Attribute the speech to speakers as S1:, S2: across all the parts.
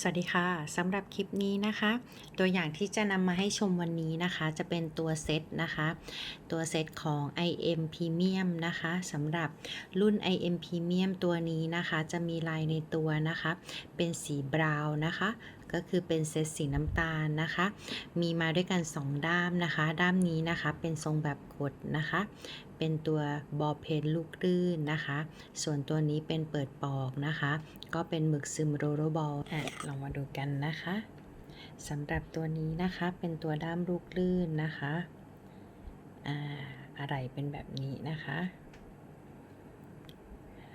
S1: สวัสดีค่ะสำหรับคลิปนี้นะคะ ตัวอย่างที่จะนำมาให้ชมวันนี้นะคะ จะเป็นตัวเซตนะคะ ตัวเซตของ IM Premium นะคะสำหรับรุ่น IM Premium ตัวนี้นะคะ จะมีลายในตัวนะคะ เป็นสีบราวน์นะคะ ก็คือเป็นเซตสีน้ำตาลนะคะ มีมาด้วยกัน 2 ด้ามนะคะ ด้ามนี้นะคะเป็นทรงแบบกดนะคะ เป็นตัวบอเพนลูกลื่นนะคะ ส่วนตัวนี้เป็นเปิดปอกนะคะ ก็เป็นหมึกซึมโรโรบอลอะลองมาดูกันนะคะสำหรับตัวนี้นะคะเป็นตัวด้ามลูกลื่นนะคะอ่าอะไรเป็นแบบนี้นะคะ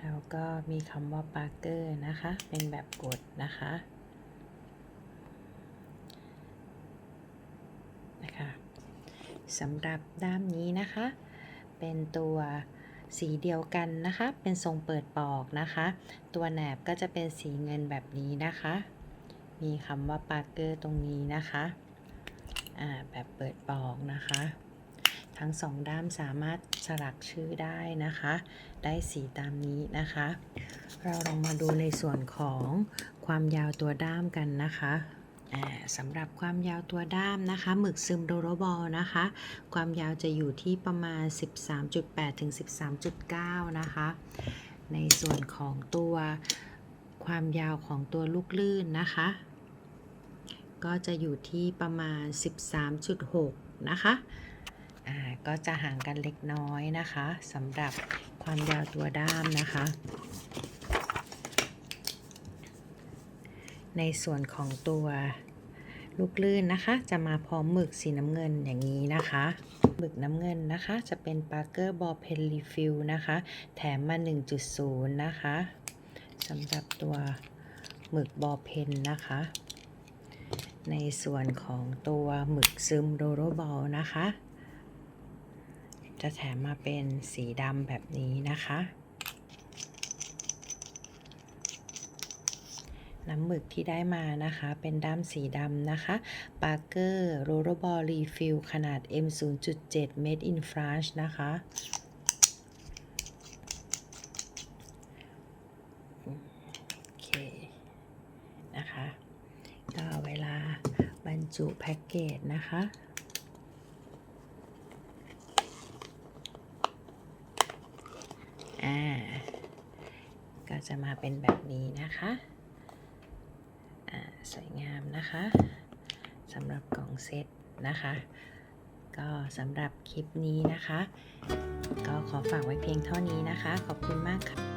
S1: แล้วก็มีคำว่าปาร์เกอร์นะคะ เป็นแบบกดนะคะ สำหรับด้ามนี้นะคะ เป็นตัวสีเดียวกันนะคะ เป็นทรงเปิดปอกนะคะ ตัวแหนบก็จะเป็นสีเงินแบบนี้นะคะ มีคำว่าปาร์เกอร์ตรงนี้นะคะอ่าแบบเปิดปอกนะคะ ทั้งสองด้ามสามารถสลักชื่อได้นะคะ ได้สีตามนี้นะคะ เราลองมาดูในส่วนของความยาวตัวด้ามกันนะคะ สำหรับความยาวตัวด้ามนะคะ หมึกซึมโดโรบอลนะคะ ความยาวจะอยู่ที่ประมาณ 13.8 ถึง 13.9 นะคะ ในส่วนของตัวความยาวของตัวลูกลื่นนะคะ ก็จะอยู่ที่ประมาณ 13.6 นะคะก็จะห่างกันเล็กน้อยนะคะสำหรับความยาวตัวด้ามนะคะ ในส่วนของตัวลูกลื่นนะคะจะมาพร้อมหมึกสีน้ำเงินอย่างนี้นะคะหมึกน้ำเงินนะคะจะเป็น Parker Ball Pen Refill นะคะ แถมมา 1.0 นะคะสำหรับตัวหมึกบอเพนนะคะ ในส่วนของตัวหมึกซึมโรโรบอลนะคะ จะแถมมาเป็นสีดำแบบนี้นะคะ น้ำหมึกที่ได้มานะคะ เป็นด้ามสีดำนะคะ Parker Rollerball Refill ขนาด M 0.7 Made in France นะคะ โอเค นะคะ ก็เวลาบรรจุแพ็กเกจนะคะอ่าก็จะมาเป็นแบบนี้นะคะ สวยงามนะคะสำหรับกล่องเซตนะคะ ก็สำหรับคลิปนี้นะคะ ก็ขอฝากไว้เพียงเท่านี้นะคะ ขอบคุณมากค่ะ